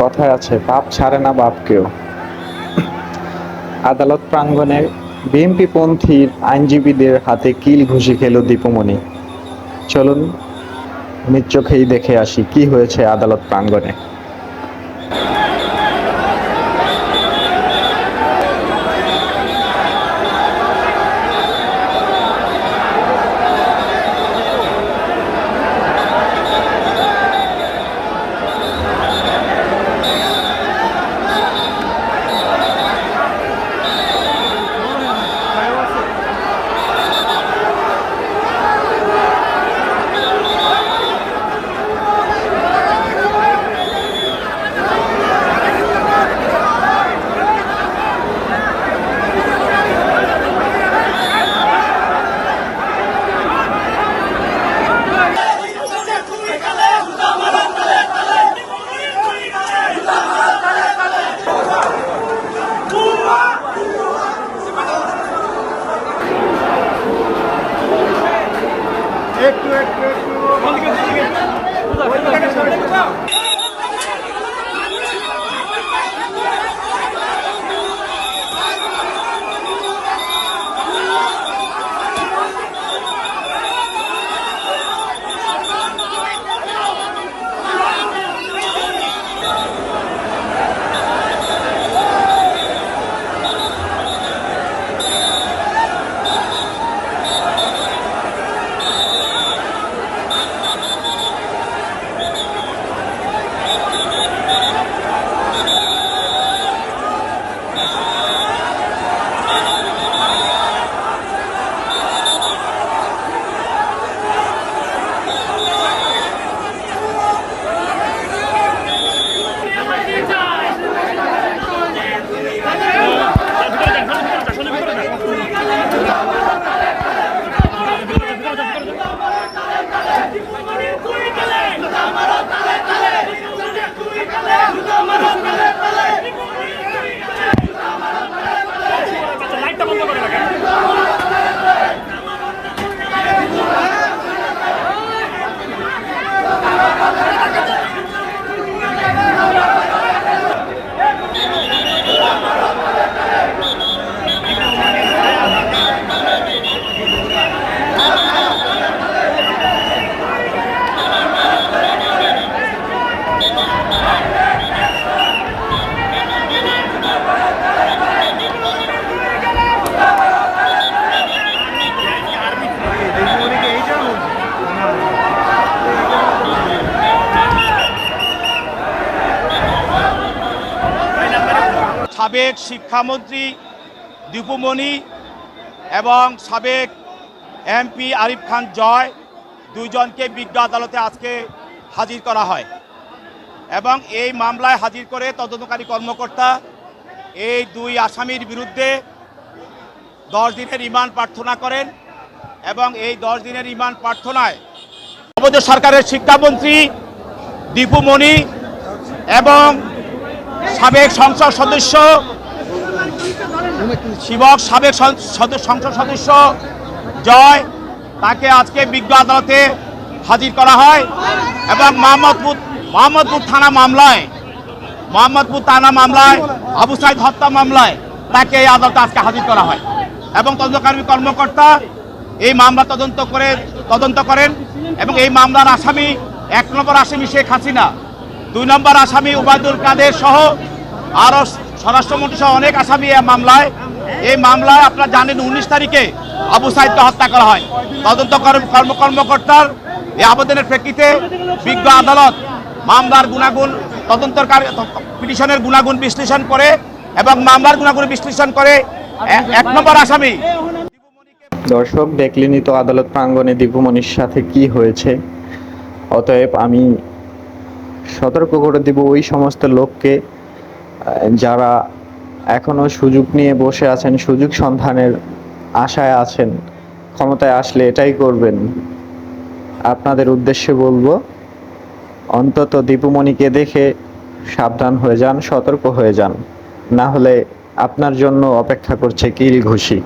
কথায় আছে, পাপ ছাড়ে না বাপকেও আদালত প্রাঙ্গনে বিএনপি পন্থীর আইনজীবীদের হাতে কিল ঘুষি খেল দীপমণি। চলুন, নিজ চোখেই দেখে আসি কি হয়েছে আদালত প্রাঙ্গণে। একটু একটু সাবেক শিক্ষামন্ত্রী দীপুমণি এবং সাবেক এমপি আরিফ খান জয়, দুইজনকে বিজ্ঞ আদালতে আজকে হাজির করা হয়। এবং এই মামলায় হাজির করে তদন্তকারী কর্মকর্তা এই দুই আসামির বিরুদ্ধে দশ দিনের রিমান্ড প্রার্থনা করেন এবং এই দশ দিনের রিমান্ড প্রার্থনায় আমাদের সরকারের শিক্ষামন্ত্রী দীপু দীপুমণি এবং সাবেক সংসদ সদস্য, শিবক সাবেক সংসদ সদস্য জয়, তাকে আজকে বিজ্ঞ আদালতে হাজির করা হয় এবং মোহাম্মদপুর মোহাম্মদপুর থানা মামলায়, মোহাম্মদপুর থানা মামলায়, আবু সাইদ হত্যা মামলায় তাকে এই আদালতে আজকে হাজির করা হয়। এবং তদন্তকারী কর্মকর্তা এই মামলা তদন্ত করে, তদন্ত করেন এবং এই মামলার আসামি এক নম্বর আসামি শেখ হাসিনা, দুই নম্বর আসামি উবায়দুল কাদের সহ আরও স্বরাষ্ট্রমন্ত্রী সহ অনেক আসামি এই মামলায়। এই মামলায় আপনারা জানেন উনিশ তারিখে আবু সাইদকে হত্যা করা হয়। তদন্ত কর্ম- কর্ম কর্মকর্তার এই আবেদনের প্রেক্ষিতে বিজ্ঞ আদালত মামলার গুণাগুণ তদন্তকারী পিটিশনের গুণাগুণ বিশ্লেষণ করে এবং মামলার গুণাগুণ বিশ্লেষণ করে এক নম্বর আসামি। দর্শক দেখলেনই তো আদালত প্রাঙ্গণে দীপুমণির সাথে কি হয়েছে? অতএব আমি সতর্ক করে দিব ওই সমস্ত লোককে যারা এখনও সুযোগ নিয়ে বসে আছেন, সুযোগ সন্ধানের আশায় আছেন, ক্ষমতায় আসলে এটাই করবেন। আপনাদের উদ্দেশ্যে বলব অন্তত দীপুমণিকে দেখে সাবধান হয়ে যান, সতর্ক হয়ে যান। না হলে আপনার জন্য অপেক্ষা করছে কিল ঘুষি